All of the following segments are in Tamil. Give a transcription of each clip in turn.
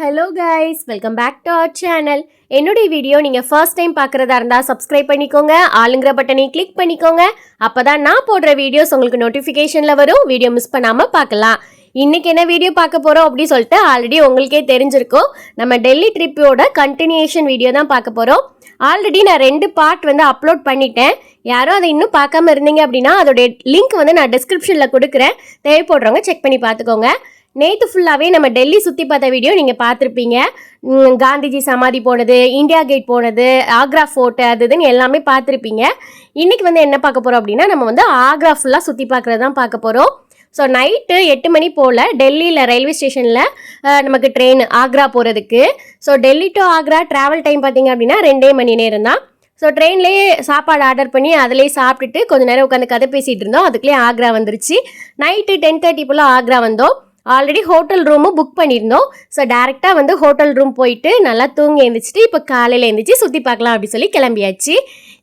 Hello guys welcome back to our channel என்னுடைய வீடியோ நீங்கள் ஃபர்ஸ்ட் டைம் பார்க்குறதா இருந்தால் சப்ஸ்கிரைப் பண்ணிக்கோங்க. ஆளுங்கிற பட்டனை கிளிக் பண்ணிக்கோங்க. அப்போ தான் நான் போடுற வீடியோஸ் உங்களுக்கு நோட்டிஃபிகேஷனில் வரும். வீடியோ மிஸ் பண்ணாமல் பார்க்கலாம். இன்றைக்கி என்ன வீடியோ பார்க்க போகிறோம் அப்படின்னு சொல்லிட்டு ஆல்ரெடி உங்களுக்கே தெரிஞ்சிருக்கும். நம்ம டெல்லி ட்ரிப்போட கண்டினியூஷன் வீடியோ தான் பார்க்க போகிறோம் ஆல்ரெடி நான் ரெண்டு பார்ட் வந்து அப்லோட் பண்ணிட்டேன். யாரும் அதை இன்னும் பார்க்காம இருந்தீங்க அப்படின்னா அதோடைய லிங்க் வந்து நான் டிஸ்கிரிப்ஷனில் கொடுக்குறேன். தேவைப்படுறவங்க செக் பண்ணி பார்த்துக்கோங்க. நேற்று ஃபுல்லாகவே நம்ம டெல்லி சுற்றி பார்த்த வீடியோ நீங்கள் பார்த்துருப்பீங்க. காந்திஜி சமாதி போனது இந்தியா கேட் போனது ஆக்ரா ஃபோர்ட்டு அது இதுன்னு எல்லாமே பார்த்துருப்பீங்க. இன்றைக்கி வந்து என்ன பார்க்க போகிறோம் அப்படின்னா நம்ம வந்து ஆக்ரா ஃபுல்லாக சுற்றி பார்க்குறது தான் பார்க்க போகிறோம் ஸோ நைட்டு எட்டு மணி போல் டெல்லியில் ரயில்வே ஸ்டேஷனில் நமக்கு ட்ரெயின் ஆக்ரா போகிறதுக்கு so Delhi to Agra travel time பார்த்தீங்க அப்படின்னா ரெண்டே மணி நேரம் தான். ஸோ ட்ரெயின்லேயே சாப்பாடு ஆர்டர் பண்ணி அதிலே சாப்பிட்டுட்டு கொஞ்ச நேரம் உட்காந்து கதை பேசிகிட்டு இருந்தோம். அதுக்குள்ளேயே ஆக்ரா வந்துருச்சு. நைட்டு டென் தேர்ட்டி போல் ஆக்ரா வந்தோம். ஆல்ரெடி ஹோட்டல் ரூமும் புக் பண்ணியிருந்தோம். ஸோ டேரெக்டாக வந்து ஹோட்டல் ரூம் போயிட்டு நல்லா தூங்கி எழுந்திரிச்சிட்டு இப்போ காலையில் எழுந்திரிச்சு சுற்றி பார்க்கலாம் அப்படின்னு சொல்லி கிளம்பியாச்சு.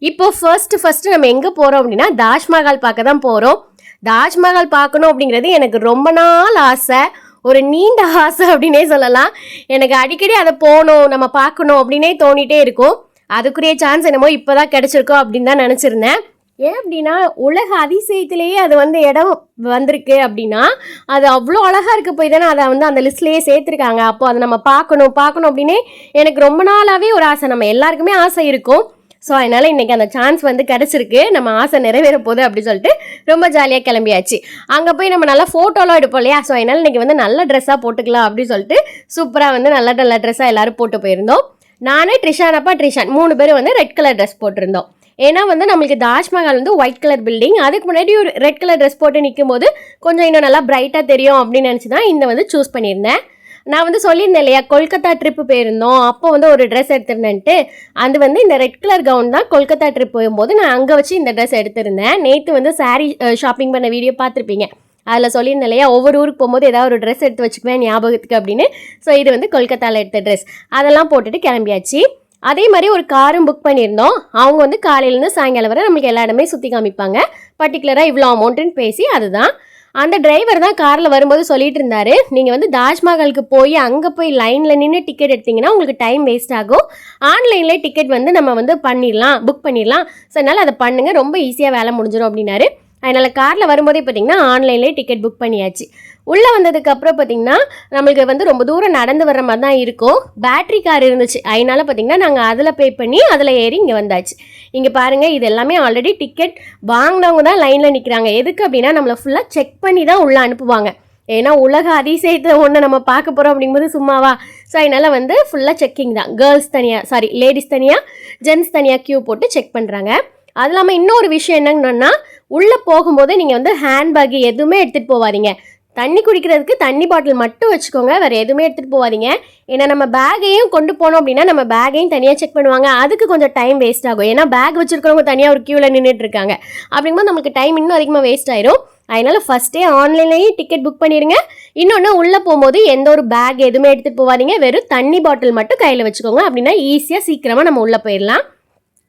இப்போ ஃபர்ஸ்ட்டு ஃபஸ்ட்டு நம்ம எங்கே போகிறோம் அப்படின்னா தாஜ்மஹால் பார்க்க தான் போகிறோம் தாஜ்மஹால் பார்க்கணும் அப்படிங்கிறது எனக்கு ரொம்ப நாள் ஆசை. ஒரு நீண்ட ஆசை அப்படின்னே சொல்லலாம். எனக்கு அடிக்கடி அதை போகணும் நம்ம பார்க்கணும் அப்படின்னே தோணிகிட்டே இருக்கும். அதுக்குரிய சான்ஸ் என்னமோ இப்போ தான் கிடச்சிருக்கோம் அப்படின்னு தான் நினச்சிருந்தேன். ஏன் அப்படின்னா உலக அதிசயத்திலேயே அது வந்து இடம் வந்திருக்கு அப்படின்னா அது அவ்வளோ அழகாக இருக்க போய் தானே அதை வந்து அந்த லிஸ்ட்லேயே சேர்த்துருக்காங்க. அப்போ அதை நம்ம பார்க்கணும் பார்க்கணும் அப்படின்னே எனக்கு ரொம்ப நாளாகவே ஒரு ஆசை. நம்ம எல்லாருக்குமே ஆசை இருக்கும். ஸோ அதனால் இன்றைக்கி அந்த சான்ஸ் வந்து கிடச்சிருக்கு. நம்ம ஆசை நிறைவேற போகுது அப்படின்னு சொல்லிட்டு ரொம்ப ஜாலியாக கிளம்பியாச்சு. அங்கே போய் நம்ம நல்லா ஃபோட்டோலாம் எடுப்போம் இல்லையா? ஸோ அதனால் இன்றைக்கி வந்து நல்ல ட்ரெஸ்ஸாக போட்டுக்கலாம் அப்படின்னு சொல்லிட்டு சூப்பராக வந்து நல்ல நல்ல ட்ரெஸ்ஸாக எல்லாரும் போட்டு போயிருந்தோம். நானே ட்ரிஷானப்பா ட்ரிஷான் மூணு பேரும் வந்து ரெட் கலர் ட்ரெஸ் போட்டிருந்தோம். ஏன்னா வந்து நம்மளுக்கு தாஜ்மஹால் வந்து ஒயிட் கலர் பில்டிங் அதுக்கு முன்னாடி ஒரு ரெட் கலர் ட்ரெஸ் போட்டு நிற்கும் போது கொஞ்சம் இன்னும் நல்லா பிரைட்டாக தெரியும் அப்படின்னு நினச்சி தான் இந்த வந்து சூஸ் பண்ணியிருந்தேன். நான் வந்து சொல்லியிருந்தேன் இல்லையா கொல்கத்தா ட்ரிப்பு போயிருந்தோம். அப்போ வந்து ஒரு ட்ரெஸ் எடுத்திருந்தேன்ட்டு. அது வந்து இந்த ரெட் கலர் கவுன் தான் கொல்கத்தா ட்ரிப் போகும்போது நான் அங்கே வச்சு இந்த ட்ரெஸ் எடுத்திருந்தேன். நேற்று வந்து சாரீ ஷாப்பிங் பண்ண வீடியோ பார்த்துருப்பீங்க. அதில் சொல்லியிருந்தேன் இல்லையா ஒவ்வொரு ஊருக்கு போகும்போது ஏதாவது ஒரு ட்ரெஸ் எடுத்து வச்சுக்குவேன் ஞாபகத்துக்கு அப்படின்னு. ஸோ இது வந்து கொல்கத்தாவில் எடுத்த ட்ரெஸ் அதெல்லாம் போட்டுட்டு கிளம்பியாச்சு. அதே மாதிரி ஒரு காரும் புக் பண்ணியிருந்தோம். அவங்க வந்து காலையிலேருந்து சாயங்காலம் வரை நம்மளுக்கு எல்லா இடமே சுற்றி காமிப்பாங்க. பர்டிகுலராக இவ்வளோ அமௌண்ட்டுன்னு பேசி அதுதான். அந்த டிரைவர் தான் காரில் வரும்போது சொல்லிட்டு இருந்தாரு. நீங்கள் வந்து தாஜ்மஹாலுக்கு போய் அங்கே போய் லைனில் நின்று டிக்கெட் எடுத்தீங்கன்னா உங்களுக்கு டைம் வேஸ்ட் ஆகும். ஆன்லைன்லேயே டிக்கெட் வந்து நம்ம வந்து பண்ணிடலாம் புக் பண்ணிடலாம். ஸோ அதனால் அதை பண்ணுங்கள் ரொம்ப ஈஸியாக வேலை முடிஞ்சிடும் அப்படின்னாரு. அதனால் காரில் வரும்போதே பார்த்திங்கன்னா ஆன்லைன்லேயே டிக்கெட் புக் பண்ணியாச்சு. உள்ளே வந்ததுக்கப்புறம் பார்த்திங்கன்னா நம்மளுக்கு வந்து ரொம்ப தூரம் நடந்து வர்ற மாதிரி தான் இருக்கும். பேட்ரி கார் இருந்துச்சு. அதனால் பார்த்திங்கன்னா நாங்கள் அதில் பே பண்ணி அதில் ஏறி இங்கே வந்தாச்சு. இங்கே பாருங்கள் இது எல்லாமே ஆல்ரெடி டிக்கெட் வாங்கினவங்க தான் லைனில் நிற்கிறாங்க எதுக்கு அப்படின்னா நம்மளை ஃபுல்லாக செக் பண்ணி தான் உள்ளே அனுப்புவாங்க. ஏன்னா உலக அதிசயத்தை ஒன்று நம்ம பார்க்க போகிறோம் அப்படிங்கும்போது சும்மாவா? ஸோ அதனால் வந்து ஃபுல்லாக செக்கிங் தான். கேர்ள்ஸ் தனியாக சாரி லேடிஸ் தனியாக ஜென்ஸ் தனியாக க்யூ போட்டு செக் பண்ணுறாங்க அது இல்லாமல் இன்னொரு விஷயம் என்னங்கன்னா உள்ளே போகும்போது நீங்கள் வந்து ஹேண்ட்பேக் எதுவுமே எடுத்துகிட்டு போகாதீங்க தண்ணி குடிக்கிறதுக்கு தண்ணி பாட்டில் மட்டும் வச்சுக்கோங்க வேறு எதுவுமே எடுத்துகிட்டு போகாதீங்க ஏன்னா நம்ம பேகையும் கொண்டு போனோம் அப்படின்னா நம்ம பேகையும் தனியாக செக் பண்ணுவாங்க. அதுக்கு கொஞ்சம் டைம் வேஸ்ட் ஆகும். ஏன்னா பேக் வச்சுருக்கிறவங்க தனியாக ஒரு க்யூவில் நின்றுட்டு இருக்காங்க. அப்படிங்கும்போது நமக்கு டைம் இன்னும் அதிகமாக வேஸ்ட் ஆயிரும். அதனால் ஃபஸ்ட்டே ஆன்லைன்லேயே டிக்கெட் புக் பண்ணிடுங்க. இன்னொன்று உள்ளே போகும்போது எந்த ஒரு பேக் எதுவுமே எடுத்துகிட்டு போவாதீங்க. வெறும் தண்ணி பாட்டில் மட்டும் கையில் வச்சுக்கோங்க. அப்படின்னா ஈஸியாக சீக்கிரமாக நம்ம உள்ளே போயிடலாம்.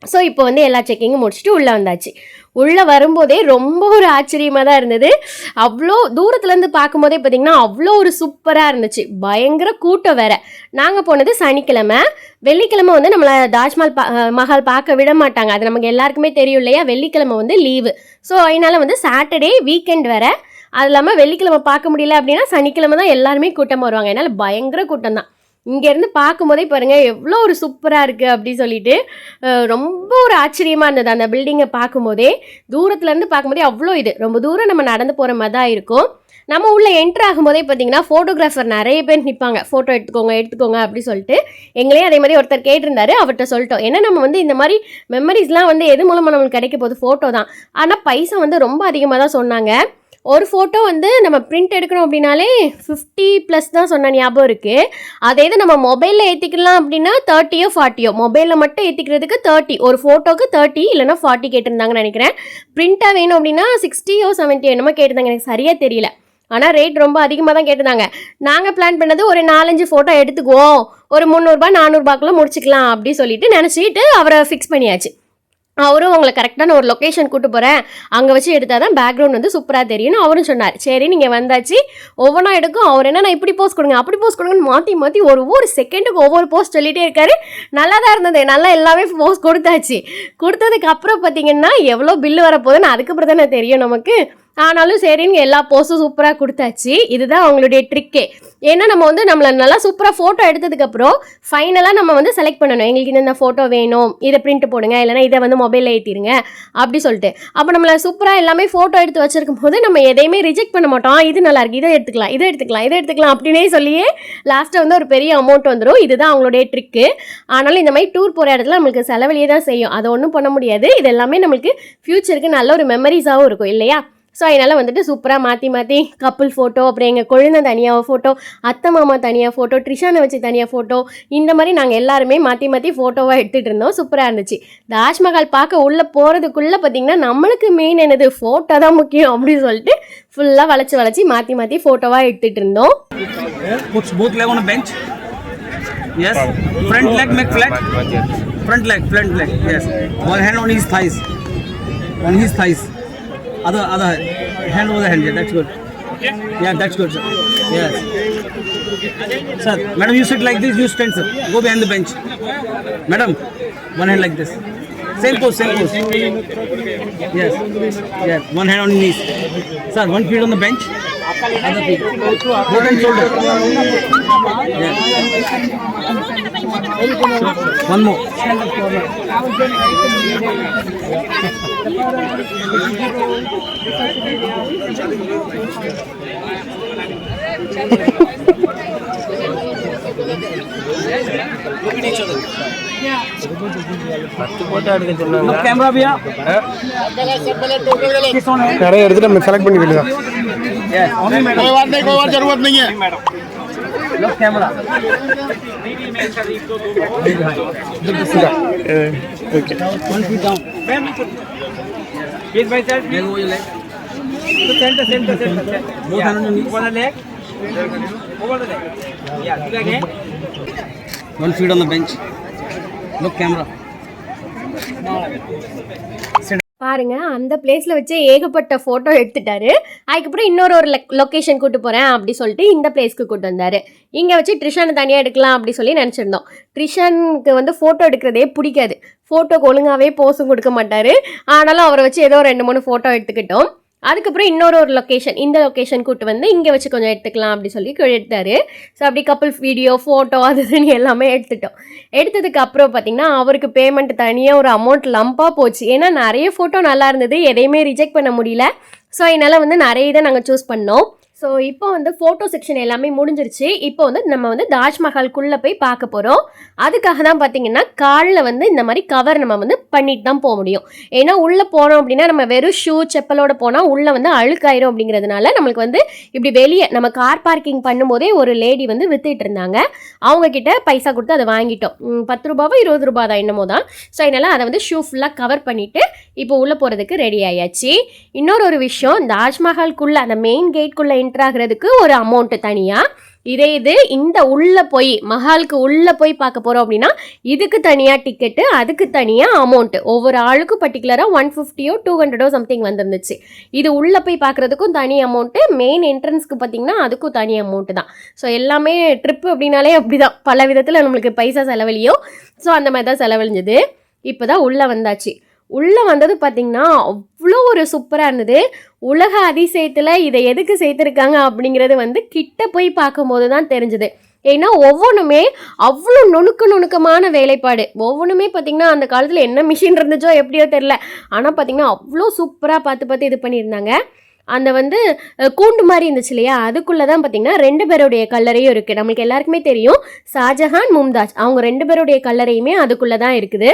ஸோ இப்போ வந்து எல்லா செக்கிங்கும் முடிச்சுட்டு உள்ளே வந்தாச்சு. உள்ளே வரும்போதே ரொம்ப ஒரு ஆச்சரியமாக தான் இருந்தது. அவ்வளோ தூரத்துலேருந்து பார்க்கும்போதே பார்த்தீங்கன்னா அவ்வளோ ஒரு சூப்பராக இருந்துச்சு. பயங்கர கூட்டம் வேற. நாங்கள் போனது சனிக்கிழமை. வெள்ளிக்கிழமை வந்து நம்மளை தாஜ்மஹால் பா மஹால் பார்க்க விட மாட்டாங்க. அது நமக்கு எல்லாருக்குமே தெரியும் இல்லையா? வெள்ளிக்கிழமை வந்து லீவு ஸோ அதனால் வந்து சாட்டர்டே வீக்கெண்ட் வேற. அது இல்லாமல் வெள்ளிக்கிழமை பார்க்க முடியல அப்படின்னா சனிக்கிழமை தான் எல்லாருமே கூட்டம் வருவாங்க. அதனால் பயங்கர கூட்டம் தான் இங்கேருந்து பார்க்கும்போதே பாருங்கள் எவ்வளோ ஒரு சூப்பராக இருக்குது அப்படி சொல்லிட்டு ரொம்ப ஒரு ஆச்சரியமாக இருந்தது அந்த பில்டிங்கை பார்க்கும்போதே. தூரத்துலேருந்து பார்க்கும்போதே அவ்வளோ இது. ரொம்ப தூரம் நம்ம நடந்து போகிற மாதிரி தான் இருக்கும். நம்ம உள்ளே என்ட்ரு ஆகும்போதே பார்த்தீங்கன்னா ஃபோட்டோகிராஃபர் நிறைய பேர் நிற்பாங்க ஃபோட்டோ எடுத்துக்கோங்க எடுத்துக்கோங்க அப்படின்னு சொல்லிட்டு. எங்களையும் அதே மாதிரி ஒருத்தர் கேட்டிருந்தாரு அவர்கிட்ட சொல்லிட்டோம். ஏன்னா நம்ம வந்து இந்த மாதிரி மெமரிஸ்லாம் வந்து எது மூலமாக நம்மளுக்கு கிடைக்க போகுது? ஃபோட்டோ தான். ஆனால் பைசா வந்து ரொம்ப அதிகமாக தான் சொன்னாங்க. ஒரு ஃபோட்டோ வந்து நம்ம பிரிண்ட் எடுக்கணும் அப்படின்னாலே ஃபிஃப்டி ப்ளஸ் தான் சொன்ன ஞாபகம் இருக்குது அதே இது நம்ம மொபைலில் ஏற்றிக்கலாம் அப்படின்னா தேர்ட்டியோ ஃபார்ட்டியோ மொபைலில் மட்டும் ஏற்றிக்கிறதுக்கு தேர்ட்டி ஒரு ஃபோட்டோக்கு தேர்ட்டி இல்லைனா ஃபார்ட்டி கேட்டிருந்தாங்கன்னு நினைக்கிறேன். பிரிண்ட்டாக வேணும் அப்படின்னா சிக்ஸ்டியோ செவன்ட்டி என்னமோ கேட்டிருந்தாங்க. எனக்கு சரியாக தெரியல. ஆனால் ரேட் ரொம்ப அதிகமாக தான் கேட்டிருந்தாங்க. நாங்கள் பிளான் பண்ணது ஒரு நாலஞ்சு ஃபோட்டோ எடுத்துக்குவோம். ஒரு முந்நூறுபா நானூறுபாக்குள்ளே முடிச்சுக்கலாம் அப்படி சொல்லிட்டு நினச்சிட்டு அவரை ஃபிக்ஸ் பண்ணியாச்சு. அவரும் உங்களை கரெக்டான ஒரு லொக்கேஷன் கூட்டு போகிறேன் அங்கே வச்சு எடுத்தால் தான் பேக்ரவுண்ட் வந்து சூப்பராக தெரியும்னு அவரும் சொன்னார். சரி நீங்கள் வந்தாச்சு. ஒவ்வொன்றா எடுக்கும். அவர் என்ன நான் இப்படி போஸ்ட் கொடுங்க அப்படி போஸ்ட் கொடுங்கன்னு மாற்றி மாற்றி ஒரு ஒவ்வொரு செகண்டுக்கு ஒவ்வொரு போஸ்ட் சொல்லிகிட்டே இருக்காரு. நல்லா தான் இருந்தது. நல்லா எல்லாமே போஸ்ட் கொடுத்தாச்சு. கொடுத்ததுக்கு அப்புறம் பார்த்தீங்கன்னா எவ்வளோ பில்லு வரப்போகுதுன்னு அதுக்கப்புறம் தானே தெரியும் நமக்கு. ஆனாலும் சரின்னு எல்லா போஸ்ட்டும் சூப்பராக கொடுத்தாச்சு. இதுதான் அவங்களுடைய ட்ரிக்கே ஏன்னா நம்ம வந்து நம்மளை நல்லா சூப்பராக ஃபோட்டோ எடுத்ததுக்கப்புறம் ஃபைனலாக நம்ம வந்து செலக்ட் பண்ணணும். எங்களுக்கு இந்த ஃபோட்டோ வேணும் இதை பிரிண்ட் போடுங்க இல்லைனா இதை வந்து மொபைலில் ஏற்றிடுங்க அப்படி சொல்லிட்டு. அப்போ நம்மளை சூப்பராக எல்லாமே ஃபோட்டோ எடுத்து வச்சிருக்கும் போது நம்ம எதையுமே ரிஜெக்ட் பண்ண மாட்டோம். இது நல்லாயிருக்கு இதை எடுத்துக்கலாம் இதை எடுத்துக்கலாம் இதை எடுத்துக்கலாம் அப்படின்னே சொல்லியே லாஸ்ட்டாக வந்து ஒரு பெரிய அமௌண்ட் வந்துடும் இதுதான் அவங்களுடைய ட்ரிக்கு ஆனாலும் இந்த மாதிரி டூர் போகிற இடத்துல நம்மளுக்கு செலவழியே தான் செய்யும். அதை ஒன்றும் பண்ண முடியாது. இது எல்லாமே நம்மளுக்கு ஃப்யூச்சருக்கு நல்ல ஒரு மெமரிஸாகவும் இருக்கும் இல்லையா? ஸோ அதனால் வந்துட்டு சூப்பராக மாற்றி மாற்றி கப்புள் ஃபோட்டோ அப்புறம் எங்கள் குழந்தை தனியாக ஃபோட்டோ அத்தை மாமா தனியாக ஃபோட்டோ ட்ரிஷானை வச்சு தனியாக ஃபோட்டோ இந்த மாதிரி நாங்கள் எல்லாருமே மாற்றி மாற்றி ஃபோட்டோவாக எடுத்துகிட்டு இருந்தோம் சூப்பராக இருந்துச்சு தாஜ்மஹால் பார்க்க உள்ளே போகிறதுக்குள்ளே பார்த்தீங்கன்னா நம்மளுக்கு மெயின் என்னது ஃபோட்டோ தான் முக்கியம் அப்படின்னு சொல்லிட்டு ஃபுல்லாக வளைச்சி வளைச்சி மாற்றி மாற்றி ஃபோட்டோவாக எடுத்துகிட்டு இருந்தோம் Yes. Front leg make flat. Front leg, front leg. Yes. One hand on his thighs. On his thighs. Other other hand over the hand. Yeah, that's good. Yeah, that's good, sir. Yes. Sir, madam, you sit like this. You stand, sir. Go behind the bench. Madam, one hand like this. Same pose, same pose. Yes. Yes. One hand on knees. Sir, one feet on the bench. Other feet. And shoulder. Yes. One more. Look camera भैया किस on है நிறைய எடுத்துட்டு நம்ம செலக்ட் பண்ணி வேண்டியதான் yes only madam कोई बात नहीं कोई बात जरूरत नहीं है look camera your leg to center center center both hand on your knees. Over the leg. Over the leg. Yeah do it again. One feet on the bench. Look camera. பாருங்க அந்த பிளேஸில் வச்சு ஏகப்பட்ட ஃபோட்டோ எடுத்துட்டாரு. அதுக்கப்புறம் இன்னொரு ஒரு லொக்கேஷன் கூட்டு போகிறேன் அப்படி சொல்லிட்டு இந்த பிளேஸ்க்கு கூட்டு வந்தார். இங்கே வச்சு ட்ரிஷானை தனியாக எடுக்கலாம் அப்படி சொல்லி நினச்சிருந்தோம். ட்ரிஷானுக்கு வந்து ஃபோட்டோ எடுக்கிறதே பிடிக்காது. ஃபோட்டோக்கு ஒழுங்காகவே போஸும் கொடுக்க மாட்டார். ஆனாலும் அவரை வச்சு ஏதோ ரெண்டு மூணு ஃபோட்டோ எடுத்துக்கிட்டோம். அதுக்கப்புறம் இன்னொரு ஒரு லொக்கேஷன் இந்த லொக்கேஷன் கூட்டு வந்து இங்கே வச்சு கொஞ்சம் எடுத்துக்கலாம் அப்படின்னு சொல்லி எடுத்தார். ஸோ அப்படி கப்புள் வீடியோ ஃபோட்டோ அது இதுன்னு எல்லாமே எடுத்துட்டோம். எடுத்ததுக்கு அப்புறம் பார்த்தீங்கன்னா அவருக்கு பேமெண்ட் தனியாக ஒரு அமௌண்ட் லம்பாக போச்சு. ஏன்னா நிறைய ஃபோட்டோ நல்லா இருந்தது. எதையுமே ரிஜெக்ட் பண்ண முடியல. ஸோ அதனால் வந்து நிறைய இதை நாங்கள் சூஸ் பண்ணோம். ஸோ இப்போ வந்து ஃபோட்டோ செக்ஷன் எல்லாமே முடிஞ்சிருச்சு. இப்போ வந்து நம்ம வந்து தாஜ்மஹால்குள்ளே போய் பார்க்க போகிறோம் அதுக்காக தான் பார்த்தீங்கன்னா காலில் வந்து இந்த மாதிரி கவர் நம்ம வந்து பண்ணிட்டு தான் போக முடியும். ஏன்னா உள்ளே போனோம் அப்படின்னா நம்ம வெறும் ஷூ செப்பலோட போனால் உள்ளே வந்து அழுக்காயிரும் அப்படிங்கிறதுனால நம்மளுக்கு வந்து இப்படி வெளியே நம்ம கார் பார்க்கிங் பண்ணும்போதே ஒரு லேடி வந்து வித்துட்டு இருந்தாங்க. அவங்கக்கிட்ட பைசா கொடுத்து அதை வாங்கிட்டோம். பத்து ரூபாவோ இருபது ரூபா தான் என்னமோ தான். ஸோ அதனால் அதை வந்து ஷூ ஃபுல்லாக கவர் பண்ணிவிட்டு இப்போ உள்ளே போகிறதுக்கு ரெடி ஆயாச்சு. இன்னொரு ஒரு விஷயம் தாஜ்மஹால்குள்ளே அந்த மெயின் கேட்குள்ளே என்ட்ராகிறதுக்கு ஒரு அமௌண்ட்டு தனியாக இதே இது இந்த உள்ளே போய் மஹாலுக்கு உள்ளே போய் பார்க்க போகிறோம் அப்படின்னா இதுக்கு தனியாக டிக்கெட்டு அதுக்கு தனியாக அமௌண்ட்டு ஒவ்வொரு ஆளுக்கும் பர்டிகுலராக ஒன் ஃபிஃப்டியோ டூ ஹண்ட்ரடோ சம்திங் வந்துருந்துச்சு. இது உள்ளே போய் பார்க்குறதுக்கும் தனி அமௌண்ட்டு மெயின் என்ட்ரன்ஸ்க்கு பார்த்தீங்கன்னா அதுக்கும் தனி அமௌண்ட்டு தான். ஸோ எல்லாமே ட்ரிப்பு அப்படின்னாலே அப்படி தான் பல விதத்தில் நம்மளுக்கு பைசா செலவழியும். ஸோ அந்த மாதிரி தான் செலவழிஞ்சது. இப்போ தான் உள்ளே வந்தாச்சு. உள்ளே வந்தது பார்த்திங்கன்னா அவ்வளோ ஒரு சூப்பராக இருந்தது. உலக அதிசயத்தில் இதை எதுக்கு சேர்த்துருக்காங்க அப்படிங்கிறது வந்து கிட்ட போய் பார்க்கும்போது தான் தெரிஞ்சுது. ஏன்னா ஒவ்வொன்றுமே அவ்வளோ நுணுக்க நுணுக்கமான வேலைப்பாடு. ஒவ்வொன்றுமே பார்த்திங்கன்னா அந்த காலத்தில் என்ன மிஷின் இருந்துச்சோ எப்படியோ தெரில ஆனால் பார்த்திங்கன்னா அவ்வளோ சூப்பராக பார்த்து பார்த்து இது பண்ணியிருந்தாங்க. அந்த வந்து கூண்டு மாதிரி இருந்துச்சு இல்லையா? அதுக்குள்ளே தான் பார்த்தீங்கன்னா ரெண்டு பேருடைய கல்லறையும் இருக்குது நம்மளுக்கு எல்லாருக்குமே தெரியும். ஷாஜஹான் மும்தாஜ். அவங்க ரெண்டு பேருடைய கல்லறையுமே அதுக்குள்ளே தான் இருக்குது.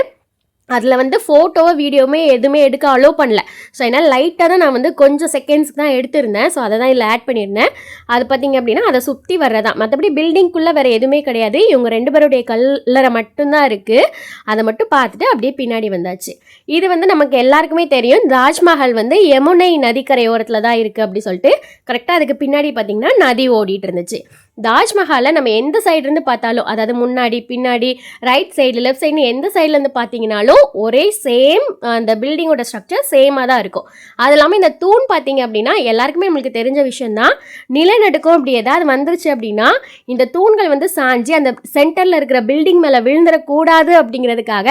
அதில் வந்து ஃபோட்டோவோ வீடியோவுமே எதுவுமே எடுக்க அலோவ் பண்ணல. ஸோ அதனால் லைட்டாக தான் நான் வந்து கொஞ்சம் செகண்ட்ஸ்க்கு தான் எடுத்திருந்தேன். ஸோ அதை தான் இதில் ஆட் பண்ணியிருந்தேன். அது பார்த்திங்க அப்படின்னா அதை சுற்றி வர்றதான். மற்றபடி பில்டிங்குள்ளே வேறு எதுவுமே கிடையாது. இவங்க ரெண்டு பேருடைய கல்லறை மட்டும்தான் இருக்குது அதை மட்டும் பார்த்துட்டு அப்படியே பின்னாடி வந்தாச்சு. இது வந்து நமக்கு எல்லாருக்குமே தெரியும். தாஜ்மஹால் வந்து யமுனை நதிக்கரை ஓரத்தில் தான் இருக்குது அப்படி சொல்லிட்டு. கரெக்டாக அதுக்கு பின்னாடி பார்த்தீங்கன்னா நதி ஓடிட்டு இருந்துச்சு. தாஜ்மஹாலை நம்ம எந்த சைட்லேருந்து பார்த்தாலும் அதாவது முன்னாடி பின்னாடி ரைட் சைடு லெஃப்ட் சைடு எந்த சைட்லேருந்து பார்த்தீங்கனாலும் ஒரே சேம் அந்த பில்டிங்கோட ஸ்ட்ரக்சர் சேமாக தான் இருக்கும். அது இல்லாமல் இந்த தூண் பார்த்தீங்க அப்படின்னா எல்லாருக்குமே நம்மளுக்கு தெரிஞ்ச விஷயம்தான். நிலநடுக்கம் அப்படி ஏதாவது வந்துருச்சு அப்படின்னா இந்த தூண்கள் வந்து சாஞ்சு அந்த சென்டரில் இருக்கிற பில்டிங் மேலே விழுந்துடக்கூடாது அப்படிங்கிறதுக்காக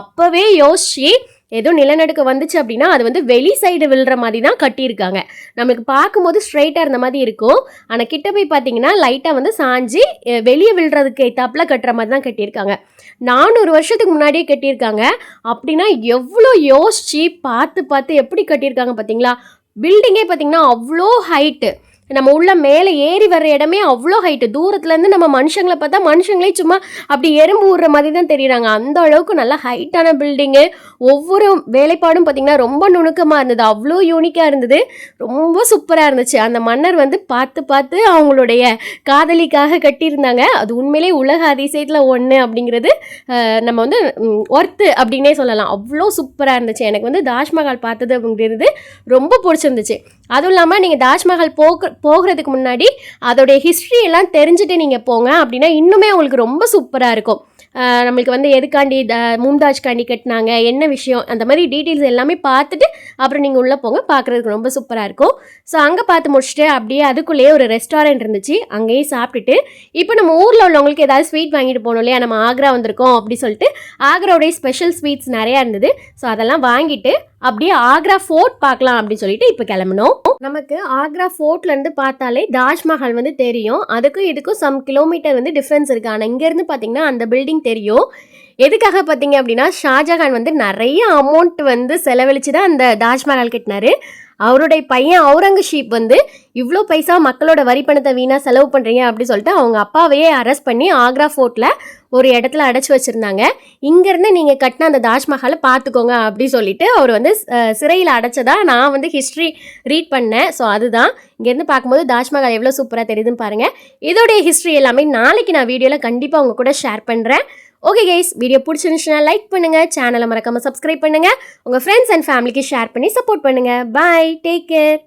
அப்போவே யோசிச்சு ஏதோ நிலநடுக்கம் வந்துச்சு அப்படின்னா அது வந்து வெளி சைடு விழுற மாதிரி தான் கட்டியிருக்காங்க. நம்மளுக்கு பார்க்கும்போது ஸ்ட்ரைட்டாக இருந்த மாதிரி இருக்கும். ஆனால் கிட்ட போய் பார்த்தீங்கன்னா லைட்டாக வந்து சாஞ்சு வெளியே விழுறதுக்கு ஏத்தாப்புல கட்டுற மாதிரி தான் கட்டியிருக்காங்க. நானூறு வருஷத்துக்கு முன்னாடியே கட்டியிருக்காங்க. அப்படின்னா எவ்வளோ யோசிச்சு பார்த்து பார்த்து எப்படி கட்டியிருக்காங்க பார்த்தீங்களா? பில்டிங்கே பார்த்தீங்கன்னா அவ்வளோ ஹைட்டு நம்ம உள்ள மேலே ஏறி வர்ற இடமே அவ்வளோ ஹைட்டு தூரத்துலேருந்து நம்ம மனுஷங்களை பார்த்தா மனுஷங்களே சும்மா அப்படி எறும்பு ஊடுற மாதிரி தான் தெரியுறாங்க. அந்த அளவுக்கு நல்லா ஹைட்டான பில்டிங்கு ஒவ்வொரு வேலைப்பாடும் பார்த்தீங்கன்னா ரொம்ப நுணுக்கமாக இருந்தது. அவ்வளோ யூனிக்காக இருந்தது. ரொம்ப சூப்பராக இருந்துச்சு. அந்த மன்னர் வந்து பார்த்து பார்த்து அவங்களுடைய காதலிக்காக கட்டியிருந்தாங்க. அது உண்மையிலே உலக அதிசயத்தில் ஒன்று அப்படிங்கிறது நம்ம வந்து ஒர்த்து அப்படின்னே சொல்லலாம். அவ்வளோ சூப்பராக இருந்துச்சு. எனக்கு வந்து தாஜ்மஹால் பார்த்தது அப்படிங்கிறது ரொம்ப பிடிச்சிருந்துச்சு. அதுவும் இல்லாமல் நீங்கள் தாஜ்மஹால் போக்கு போகிறதுக்கு முன்னாடி அதோடைய ஹிஸ்ட்ரி எல்லாம் தெரிஞ்சுட்டு நீங்கள் போங்க அப்படின்னா இன்னுமே உங்களுக்கு ரொம்ப சூப்பராக இருக்கும். நம்மளுக்கு வந்து எதுக்காண்டி த மும்தாஜ் காண்டி கட்டினாங்க என்ன விஷயம் அந்த மாதிரி டீட்டெயில்ஸ் எல்லாமே பார்த்துட்டு அப்புறம் நீங்கள் உள்ளே போங்க பார்க்குறதுக்கு ரொம்ப சூப்பராக இருக்கும். ஸோ அங்கே பார்த்து முடிச்சுட்டு அப்படியே அதுக்குள்ளேயே ஒரு ரெஸ்டாரண்ட் இருந்துச்சு. அங்கேயே சாப்பிட்டுட்டு இப்போ நம்ம ஊரில் உள்ளவங்களுக்கு ஏதாவது ஸ்வீட் வாங்கிட்டு போகணும் இல்லையா? நம்ம ஆக்ரா வந்திருக்கோம் அப்படி சொல்லிட்டு ஆக்ராவுடைய ஸ்பெஷல் ஸ்வீட்ஸ் நிறையா இருந்தது. ஸோ அதெல்லாம் வாங்கிட்டு அப்படியே ஆக்ரா ஃபோர்ட் பார்க்கலாம் அப்படின்னு சொல்லிட்டு இப்போ கிளம்பணும் நமக்கு ஆக்ரா ஃபோர்ட்லேருந்து பார்த்தாலே தாஜ்மஹால் வந்து தெரியும். அதுக்கும் இதுக்கும் சம் கிலோமீட்டர் வந்து டிஃப்ரென்ஸ் இருக்குது ஆனால் இங்கேருந்து பார்த்தீங்கன்னா அந்த பில்டிங் தெரியும். எதுக்காக பார்த்தீங்க அப்படின்னா ஷாஜஹான் வந்து நிறைய அமௌண்ட் வந்து செலவழிச்சு தான் அந்த தாஜ்மஹால் கட்டினாரு. அவருடைய பையன் அவுரங்கசீப் வந்து இவ்வளோ பைசா மக்களோட வரி பணத்தை வீணாக செலவு பண்ணுறீங்க அப்படின்னு சொல்லிட்டு அவங்க அப்பாவையே அரெஸ்ட் பண்ணி ஆக்ரா ஃபோர்ட்டில் ஒரு இடத்துல அடைச்சி வச்சுருந்தாங்க. இங்கேருந்து நீங்கள் கட்டின அந்த தாஜ்மஹாலை பார்த்துக்கோங்க அப்படி சொல்லிட்டு அவர் வந்து சிறையில் அடைச்சதா நான் வந்து ஹிஸ்ட்ரி ரீட் பண்ணேன். ஸோ அதுதான். இங்கேருந்து பார்க்கும்போது தாஜ்மஹால் எவ்வளோ சூப்பராக தெரியுதுன்னு பாருங்கள் இதோடைய ஹிஸ்ட்ரி எல்லாமே நாளைக்கு நான் வீடியோவில் கண்டிப்பாக உங்கள் கூட ஷேர் பண்ணுறேன் ஓகே கைஸ் வீடியோ பிடிச்சிருந்துச்சுன்னா லைக் பண்ணுங்கள் சேனலை மறக்காமல் சப்ஸ்கிரைப் பண்ணுங்கள் உங்கள் ஃப்ரெண்ட்ஸ் அண்ட் ஃபேமிலிக்கு ஷேர் பண்ணி சப்போர்ட் பண்ணுங்கள் பாய் டேக் கேர்